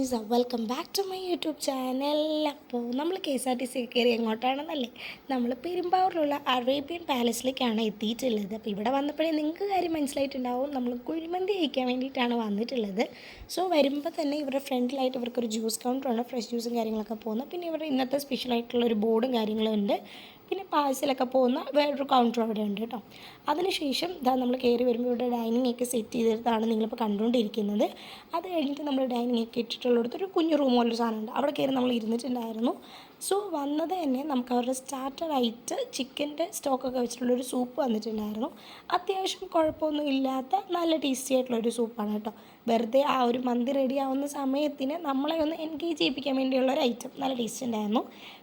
Guys welcome back to my YouTube channel അപ്പോൾ നമ്മൾ K S R T C കയറി എങ്ങോട്ടാണെന്നല്ലേ? നമ്മൾ പെരുമ്പാവൂരിലുള്ള അറേബ്യൻ പാലസിലേക്കാണ് എത്തിയിട്ടുള്ളത്. അപ്പോൾ ഇവിടെ വന്നപ്പോഴേ നിങ്ങൾക്ക് കാര്യം മനസ്സിലായിട്ടുണ്ടാവും. നമ്മൾ കുഴിമന്തി കഴിക്കാൻ വേണ്ടിയിട്ടാണ് വന്നിട്ടുള്ളത്. സോ വരുമ്പോൾ തന്നെ ഇവരുടെ ഫ്രണ്ടിലായിട്ട് ഇവർക്കൊരു ജ്യൂസ് കൗണ്ടറുണ്ട് ഫ്രഷ് ജ്യൂസും കാര്യങ്ങളൊക്കെ പോകുന്നത് പിന്നെ ഇവരുടെ ഇന്നത്തെ സ്പെഷ്യലായിട്ടുള്ള ഒരു ബോർഡും കാര്യങ്ങളും ഉണ്ട്. പിന്നെ പാഴ്സലൊക്കെ പോകുന്ന വേറൊരു കൗണ്ടർ അവിടെ ഉണ്ട് കേട്ടോ. അതിനുശേഷം ഇതാ നമ്മൾ കയറി വരുമ്പോൾ ഇവിടെ ഡൈനിങ് ഒക്കെ സെറ്റ് ചെയ്തിട്ടാണ് നിങ്ങളിപ്പോൾ കണ്ടുകൊണ്ടിരിക്കുന്നത് അത് കഴിഞ്ഞിട്ട് നമ്മൾ ഡൈനിങ് ഒക്കെ ഇട്ടിട്ടുള്ളിടത്ത് ഒരു കുഞ്ഞു റൂം പോലൊരു സാധനമുണ്ട്. അവിടെ കയറി നമ്മൾ ഇരുന്നിട്ടുണ്ടായിരുന്നു. സോ വന്നത് തന്നെ നമുക്ക് അവരുടെ സ്റ്റാർട്ടറായിട്ട് ചിക്കന്റെ സ്റ്റോക്കൊക്കെ വെച്ചിട്ടുള്ളൊരു സൂപ്പ് വന്നിട്ടുണ്ടായിരുന്നു. അത്യാവശ്യം കുഴപ്പമൊന്നും ഇല്ലാത്ത നല്ല ടേസ്റ്റി ആയിട്ടുള്ളൊരു സൂപ്പാണ് കേട്ടോ. വെറുതെ ആ ഒരു മന്തി റെഡി ആവുന്ന സമയത്തിന് നമ്മളെ ഒന്ന് എൻഗേജ് ചെയ്യിപ്പിക്കാൻ വേണ്ടിയുള്ള ഒരു ഐറ്റം നല്ല ടേസ്റ്റ് ഉണ്ടായിരുന്നു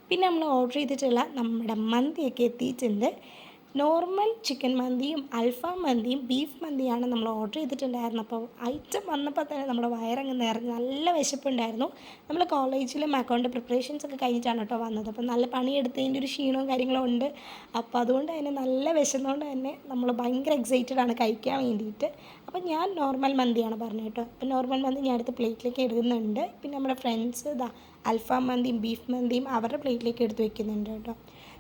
പിന്നെ നമ്മൾ ഓർഡർ ചെയ്തിട്ടുള്ള നമ്മുടെ മന്തിയൊക്കെ എത്തിയിട്ടുണ്ട്. നോർമൽ ചിക്കൻ മന്തിയും അൽഫാം മന്തിയും ബീഫ് മന്തിയാണ് നമ്മൾ ഓർഡർ ചെയ്തിട്ടുണ്ടായിരുന്നത്. അപ്പോൾ ഐറ്റം വന്നപ്പോൾ തന്നെ നമ്മുടെ വയറങ്ങ് നിറഞ്ഞ് നല്ല വിശപ്പുണ്ടായിരുന്നു. നമ്മൾ കോളേജിലും അക്കൗണ്ട് പ്രിപ്പറേഷൻസ് ഒക്കെ കഴിഞ്ഞിട്ടാണ് കേട്ടോ വന്നത്. അപ്പോൾ നല്ല പണിയെടുത്തതിന്റെ ഒരു ക്ഷീണവും കാര്യങ്ങളും ഉണ്ട്. അപ്പോൾ അതുകൊണ്ട് തന്നെ നല്ല വിശന്നുകൊണ്ട് തന്നെ നമ്മൾ ഭയങ്കര എക്സൈറ്റഡ് ആണ് കഴിക്കാൻ വേണ്ടിയിട്ട്. അപ്പോൾ ഞാൻ നോർമൽ മന്തിയാണ് പറഞ്ഞു കേട്ടോ. അപ്പോൾ നോർമൽ മന്തി ഞാൻ അടുത്ത് പ്ലേറ്റിലേക്ക് എടുക്കുന്നുണ്ട് പിന്നെ നമ്മുടെ ഫ്രണ്ട്സ് ഇതാ അൽഫാം മന്തിയും ബീഫ് മന്തിയും അവരുടെ പ്ലേറ്റിലേക്ക് എടുത്ത് വെക്കുന്നുണ്ട് കേട്ടോ.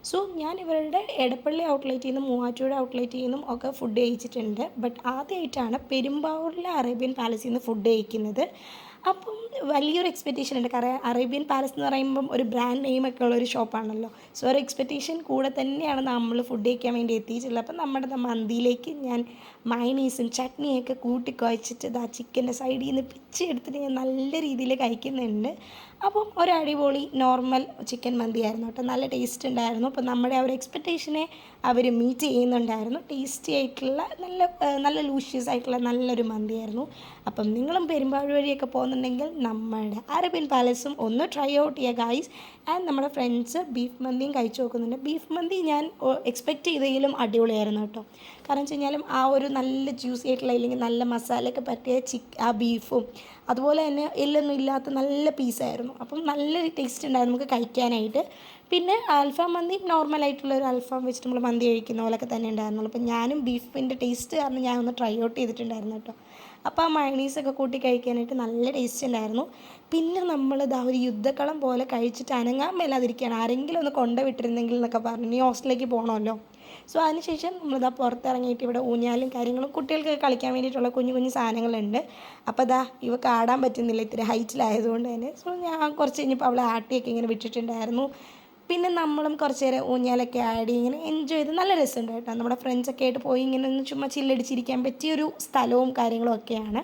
സോ ഞാൻ ഇവരുടെ എടപ്പള്ളി ഔട്ട്ലെറ്റിൽ നിന്നും മൂവാറ്റുപുഴ ഔട്ട്ലെറ്റിൽ നിന്നും ഒക്കെ ഫുഡ് കഴിച്ചിട്ടുണ്ട്. ബട്ട് ആദ്യമായിട്ടാണ് പെരുമ്പാവൂരിലെ അറേബ്യൻ പാലസിൽ നിന്ന് ഫുഡ് കഴിക്കുന്നത്. അപ്പം വലിയൊരു എക്സ്പെക്റ്റേഷൻ ഉണ്ട്. കാരണം അറേബ്യൻ പാലസ് എന്ന് പറയുമ്പം ഒരു ബ്രാൻഡ് നെയിമൊക്കെ ഉള്ള ഒരു ഷോപ്പാണല്ലോ സോ ഒരു എക്സ്പെക്റ്റേഷൻ കൂടെ തന്നെയാണ് നമ്മൾ ഫുഡ് കഴിക്കാൻ വേണ്ടി എത്തിയിട്ടുള്ളത്. അപ്പം നമ്മുടെ മന്തിയിലേക്ക് ഞാൻ മൈനീസും ചട്നിയൊക്കെ കൂട്ടി കുഴച്ചിട്ട് ആ ചിക്കന്റെ സൈഡിൽ നിന്ന് പിച്ച് എടുത്തിട്ട് ഞാൻ നല്ല രീതിയിൽ കഴിക്കുന്നുണ്ട്. അപ്പം ഒരു അടിപൊളി നോർമൽ ചിക്കൻ മന്തി ആയിരുന്നു കേട്ടോ. നല്ല ടേസ്റ്റ് ഉണ്ടായിരുന്നു. അപ്പം നമ്മുടെ ആ ഒരു എക്സ്പെക്റ്റേഷനെ അവർ മീറ്റ് ചെയ്യുന്നുണ്ടായിരുന്നു. ടേസ്റ്റി ആയിട്ടുള്ള നല്ല നല്ല ലൂഷ്യസ് ആയിട്ടുള്ള നല്ലൊരു മന്തിയായിരുന്നു. അപ്പം നിങ്ങളും പെരുമ്പാഴ് വഴിയൊക്കെ പോകുന്നുണ്ടെങ്കിൽ നമ്മുടെ അറബിൻ പാലസും ഒന്ന് ട്രൈ ഔട്ട് ചെയ്യുക ഗായ്സ് ആൻഡ് നമ്മുടെ ഫ്രണ്ട്സ് ബീഫ് മന്തിയും കഴിച്ചു നോക്കുന്നുണ്ട്. ബീഫ് മന്തി ഞാൻ എക്സ്പെക്റ്റ് ചെയ്തെങ്കിലും അടിപൊളിയായിരുന്നു കേട്ടോ. കാരണം വെച്ച് കഴിഞ്ഞാലും ആ ഒരു നല്ല ജ്യൂസി ആയിട്ടുള്ള അല്ലെങ്കിൽ നല്ല മസാലയൊക്കെ പറ്റിയ ചിക്ക് ആ ബീഫും അതുപോലെ തന്നെ എല്ലൊന്നും ഇല്ലാത്ത നല്ല പീസായിരുന്നു അപ്പം നല്ല ടേസ്റ്റ് ഉണ്ടായിരുന്നു നമുക്ക് കഴിക്കാനായിട്ട്. പിന്നെ അൽഫാം മന്തി നോർമലായിട്ടുള്ള ഒരു അൽഫാം വെച്ചിട്ട് നമ്മൾ മന്തി കഴിക്കുന്ന പോലെയൊക്കെ തന്നെ ഉണ്ടായിരുന്നുള്ളൂ. അപ്പം ഞാനും ബീഫിന്റെ ടേസ്റ്റ് കാരണം ഞാനൊന്ന് ട്രൈ ഔട്ട് ചെയ്തിട്ടുണ്ടായിരുന്നു കേട്ടോ. അപ്പോൾ ആ മയണീസൊക്കെ കൂട്ടി കഴിക്കാനായിട്ട് നല്ല ടേസ്റ്റ് ഉണ്ടായിരുന്നു. പിന്നെ നമ്മൾ ഇതാ ഒരു യുദ്ധക്കളം പോലെ കഴിച്ചിട്ട് അനങ്ങാൻ മേലാതിരിക്കുകയാണ്. ആരെങ്കിലും ഒന്ന് കൊണ്ടുവിട്ടിരുന്നെങ്കിൽ എന്നൊക്കെ പറഞ്ഞു. ഇനി ഹോസ്റ്റലിലേക്ക് പോകണമല്ലോ സോ അതിനുശേഷം നമ്മളിതാ പുറത്തിറങ്ങിയിട്ട് ഇവിടെ ഊഞ്ഞാലും കാര്യങ്ങളും കുട്ടികൾക്ക് കളിക്കാൻ വേണ്ടിയിട്ടുള്ള കുഞ്ഞു കുഞ്ഞു സാധനങ്ങളുണ്ട്. അപ്പോൾ ഇതാ ഇവ കാടാൻ പറ്റുന്നില്ല. ഇത്തിരി ഹൈറ്റിലായതുകൊണ്ട് തന്നെ. സോ ഞാൻ കുറച്ച് കഴിഞ്ഞപ്പോൾ അവളെ ആട്ടിയൊക്കെ ഇങ്ങനെ വിട്ടിട്ടുണ്ടായിരുന്നു. പിന്നെ നമ്മളും കുറച്ച് നേരം ഊഞ്ഞാലൊക്കെ ആടി ഇങ്ങനെ എൻജോയ് ചെയ്ത് നല്ല രസമുണ്ട് കേട്ടോ. നമ്മുടെ ഫ്രണ്ട്സൊക്കെ ആയിട്ട് പോയി ഇങ്ങനെ ഒന്ന് ചുമ്മാ ചില്ലടിച്ചിരിക്കാൻ പറ്റിയൊരു സ്ഥലവും കാര്യങ്ങളും ഒക്കെയാണ്.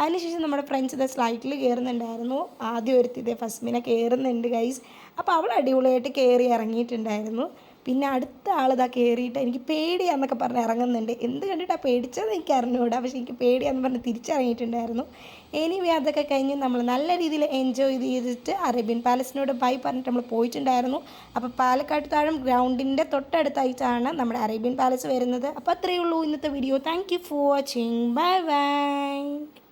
അതിനുശേഷം നമ്മുടെ ഫ്രണ്ട്സ് ഇതേ സ്ലൈറ്റിൽ കയറുന്നുണ്ടായിരുന്നു ആദ്യം ഒരുത്തി ഇതേ ഫസ്മിനെ കയറുന്നുണ്ട് ഗൈസ് അപ്പോൾ അവൾ അടിപൊളിയായിട്ട് കയറി ഇറങ്ങിയിട്ടുണ്ടായിരുന്നു. പിന്നെ അടുത്ത ആളിതാ കയറിയിട്ട് എനിക്ക് പേടിയാന്നൊക്കെ പറഞ്ഞ് ഇറങ്ങുന്നുണ്ട്. എന്ത് കണ്ടിട്ടാണ് പേടിച്ചത് എനിക്ക് അറിഞ്ഞുകൂടാ പക്ഷേ എനിക്ക് പേടിയാന്ന് പറഞ്ഞ് തിരിച്ചിറങ്ങിയിട്ടുണ്ടായിരുന്നു എനിവേ അതൊക്കെ കഴിഞ്ഞ് നമ്മൾ നല്ല രീതിയിൽ എൻജോയ് ചെയ്തിട്ട് അറേബ്യൻ പാലസിനോട് ബൈ പറഞ്ഞിട്ട് നമ്മൾ പോയിട്ടുണ്ടായിരുന്നു. അപ്പോൾ പാലക്കാട് താഴം ഗ്രൗണ്ടിന്റെ തൊട്ടടുത്തായിട്ടാണ് നമ്മുടെ അറേബ്യൻ പാലസ് വരുന്നത്. അപ്പോൾ അത്രയേ ഉള്ളൂ ഇന്നത്തെ video thank for watching bye bye